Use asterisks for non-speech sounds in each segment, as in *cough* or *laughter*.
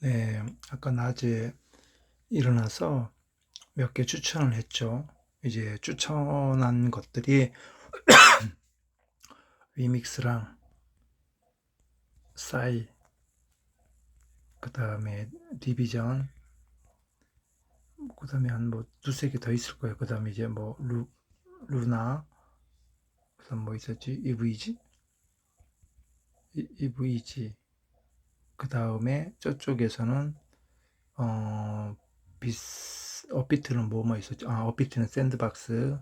네, 아까 낮에 일어나서 몇 개 추천을 했죠. 이제 추천한 것들이 *coughs* 위믹스랑 싸이, 그 다음에 디비전, 그 다음에 한 뭐 두세 개 더 있을 거예요. 그 다음에 이제 뭐 루, 루나, 그 다음 뭐 있었지? EVG? 이- EVG. 그 다음에 저쪽에서는 어 비스 업비트는 뭐뭐 있었죠? 아 업비트는 샌드박스,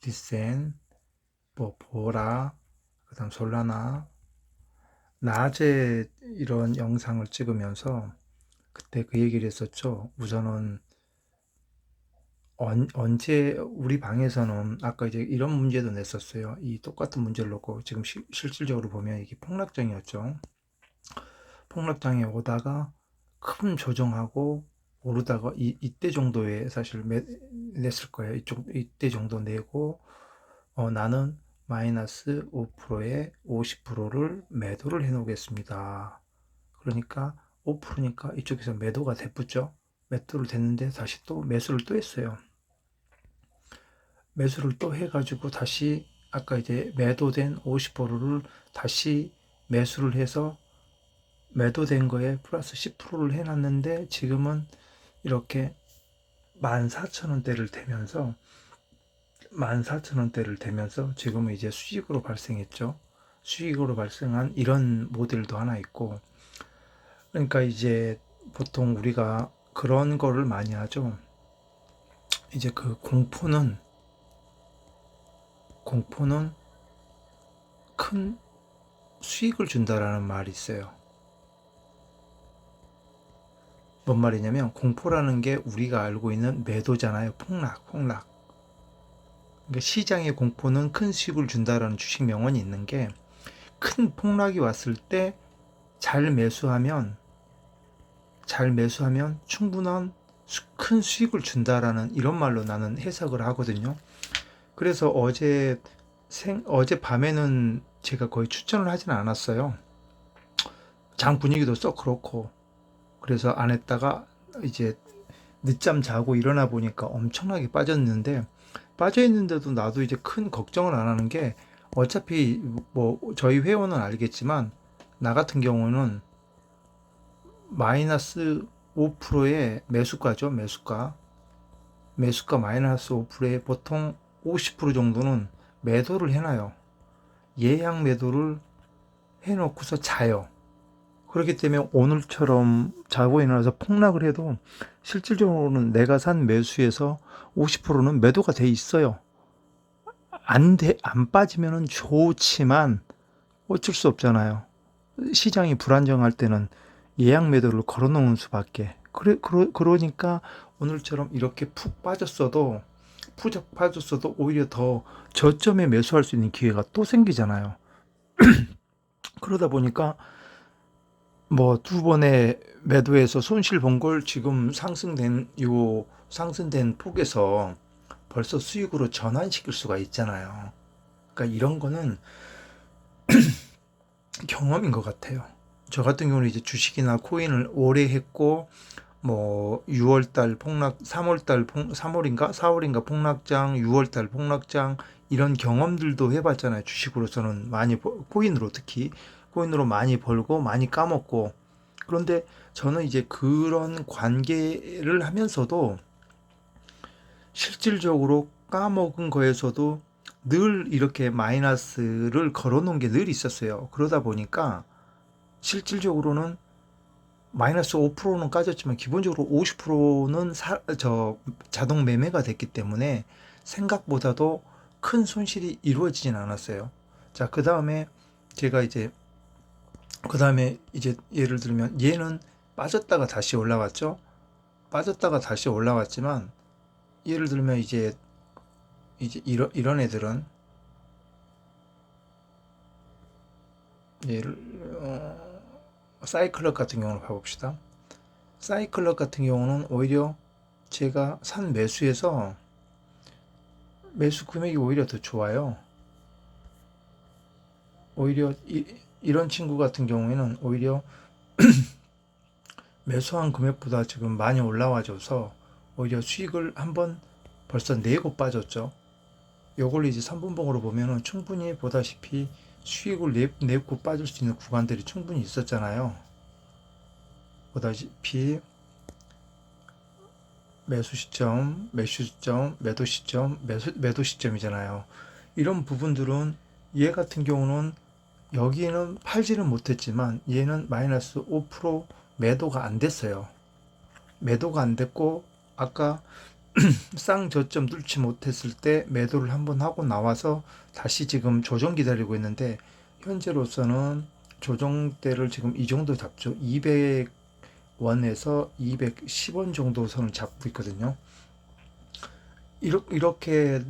디센, 뭐 보라, 그 다음 솔라나. 낮에 이런 영상을 찍으면서 그때 그 얘기를 했었죠. 우선은 언, 언제 우리 방에서는 아까 이제 이런 문제도 냈었어요. 이 똑같은 문제를 놓고 지금 시- 실질적으로 보면 이게 폭락장이었죠. 폭락장에 오다가 큰 조정하고 오르다가 이, 이때 정도에 사실 매, 냈을 거예요. 이쪽 이때 정도 내고 어, 나는 마이너스 5%에 50%를 매도를 해 놓겠습니다. 그러니까 5%니까 이쪽에서 매도가 됐붙죠. 매도를 됐는데 다시 또 매수를 또 했어요. 매수를 또 해가지고 다시 아까 이제 매도된 50%를 다시 매수를 해서 매도된 거에 플러스 10%를 해놨는데 지금은 이렇게 14,000원대를 대면서 14,000원대를 대면서 지금은 이제 수익으로 발생했죠. 수익으로 발생한 이런 모델도 하나 있고 그러니까 이제 보통 우리가 그런 거를 많이 하죠. 이제 그 공포는 공포는 큰 수익을 준다라는 말이 있어요. 뭔 말이냐면 공포라는 게 우리가 알고 있는 매도잖아요. 폭락, 폭락. 그러니까 시장의 공포는 큰 수익을 준다라는 주식 명언이 있는 게 큰 폭락이 왔을 때 잘 매수하면 잘 매수하면 충분한 수- 큰 수익을 준다라는 이런 말로 나는 해석을 하거든요. 그래서 어제 생 어제 밤에는 제가 거의 추천을 하지는 않았어요. 장 분위기도 썩 그렇고 그래서 안 했다가 이제 늦잠 자고 일어나 보니까 엄청나게 빠졌는데 빠져 있는데도 나도 이제 큰 걱정을 안 하는 게 어차피 뭐 저희 회원은 알겠지만 나 같은 경우는 마이너스 5%의 매수가죠 매수가. 매수가 마이너스 5%에 보통 50% 정도는 매도를 해놔요. 예약 매도를 해놓고서 자요 그렇기 때문에 오늘처럼 자고 일어나서 폭락을 해도 실질적으로는 내가 산 매수에서 50%는 매도가 돼 있어요. 안 돼, 안 빠지면은 좋지만 어쩔 수 없잖아요. 시장이 불안정할 때는 예약 매도를 걸어 놓은 수밖에. 그래, 그러, 그러니까 오늘처럼 이렇게 푹 빠졌어도, 푹 빠졌어도 오히려 더 저점에 매수할 수 있는 기회가 또 생기잖아요. *clears throat* 그러다 보니까 뭐 두 번의 매도에서 손실 본 걸 지금 상승된 요 상승된 폭에서 벌써 수익으로 전환시킬 수가 있잖아요. 그러니까 이런 거는 *clears throat* 경험인 것 같아요. 저 같은 경우는 이제 주식이나 코인을 오래 했고 뭐 6월 달 폭락, 3월 달 폭, 3월인가 4월인가 폭락장, 6월 달 폭락장 이런 경험들도 해봤잖아요. 주식으로서는 많이 벌- 코인으로 특히 코인으로 많이 벌고 많이 까먹고 그런데 저는 이제 그런 관계를 하면서도 실질적으로 까먹은 거에서도 늘 이렇게 마이너스를 걸어 놓은 게 늘 있었어요. 그러다 보니까 실질적으로는 마이너스 5%는 까졌지만 기본적으로 50%는 사, 저 자동 매매가 됐기 때문에 생각보다도 큰 손실이 이루어지진 않았어요. 자, 그 다음에 제가 이제 그 다음에 이제 예를 들면 얘는 빠졌다가 다시 올라갔죠. 빠졌다가 다시 올라갔지만 예를 들면 이제 이제 이런 이런 애들은 예를 어, 사이클럽 같은 경우를 봐봅시다. 사이클럽 같은 경우는 오히려 제가 산 매수에서 매수 금액이 오히려 더 좋아요. 오히려 이, 이런 친구 같은 경우에는 오히려 *clears throat* 매수한 금액보다 지금 많이 올라와줘서 오히려 수익을 한번 벌써 내고 빠졌죠. 요걸 이제 3분봉으로 보면은 충분히 보다시피 수익을 내, 내고 빠질 수 있는 구간들이 충분히 있었잖아요. 보다시피 매수 시점, 매수 시점, 매도 시점, 매수, 매도 시점이잖아요. 이런 부분들은 얘 같은 경우는 여기는 팔지는 못했지만 얘는 마이너스 5% 매도가 안 됐어요. 매도가 안 됐고 아까 *clears throat* 쌍 저점 뚫지 못했을 때 매도를 한번 하고 나와서 다시 지금 조정 기다리고 있는데 현재로서는 조정대를 지금 이 정도 잡죠. 200원에서 210원 정도 선을 잡고 있거든요. 이렇게, 이렇게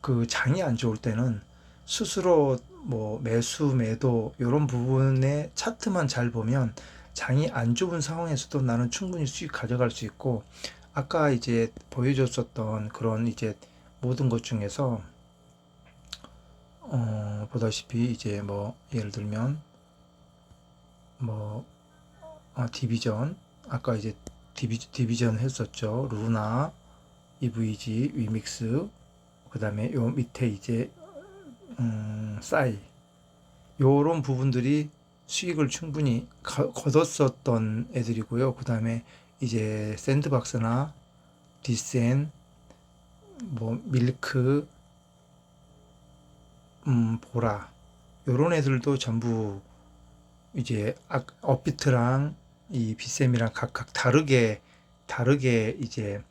그 장이 안 좋을 때는 스스로 뭐 매수, 매도 이런 부분의 차트만 잘 보면 장이 안 좋은 상황에서도 나는 충분히 수익 가져갈 수 있고 아까 이제 보여줬었던 그런 이제 모든 것 중에서 어, 보다시피 이제 뭐 예를 들면 뭐 아, 디비전 아까 이제 디비, 디비전 했었죠. 루나 EVG 위믹스 그 다음에 요 밑에 이제 음, 싸이 요런 부분들이 수익을 충분히 거, 거뒀었던 애들이고요. 그 다음에 이제 샌드박스나 디센, 뭐 밀크, 음, 보라 요런 애들도 전부 이제 아- 업비트랑 이 비셈이랑 각각 다르게 다르게 이제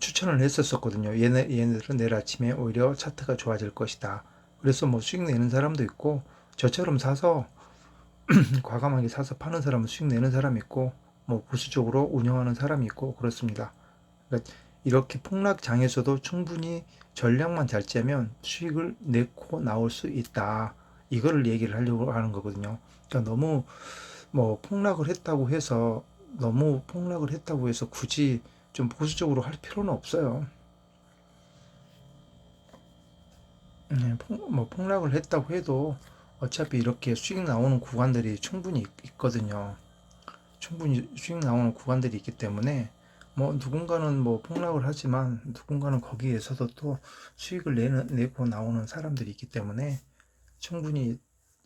추천을 했었었거든요. 얘네, 얘네들은 내일 아침에 오히려 차트가 좋아질 것이다. 그래서 뭐 수익 내는 사람도 있고 저처럼 사서 *clears throat* 과감하게 사서 파는 사람은 수익 내는 사람이 있고 뭐 보수적으로 운영하는 사람이 있고 그렇습니다. 그러니까 이렇게 폭락장에서도 충분히 전략만 잘 짜면 수익을 내고 나올 수 있다. 이거를 얘기를 하려고 하는 거거든요. 그러니까 너무 뭐 폭락을 했다고 해서 너무 폭락을 했다고 해서 굳이 좀 보수적으로 할 필요는 없어요. 네, 폭, 뭐 폭락을 했다고 해도 어차피 이렇게 수익 나오는 구간들이 충분히 있- 있거든요. 충분히 수익 나오는 구간들이 있기 때문에 뭐 누군가는 뭐 폭락을 하지만 누군가는 거기에서도 또 수익을 내는, 내고 나오는 사람들이 있기 때문에 충분히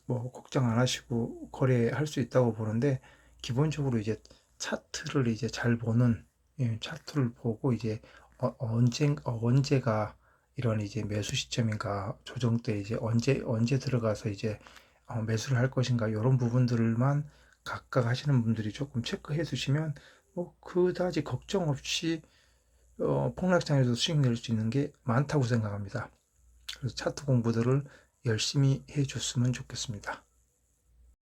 뭐 걱정 안 하시고 거래할 수 있다고 보는데 기본적으로 이제 차트를 이제 잘 보는 예, 차트를 보고 이제 어, 언제 언제가 이런 이제 매수 시점인가 조정 때 이제 언제 언제 들어가서 이제 어, 매수를 할 것인가 이런 부분들만 각각 하시는 분들이 조금 체크해 두시면 뭐 그다지 걱정 없이 어, 폭락장에서 수익 낼 수 있는 게 많다고 생각합니다. 그래서 차트 공부들을 열심히 해 줬으면 좋겠습니다.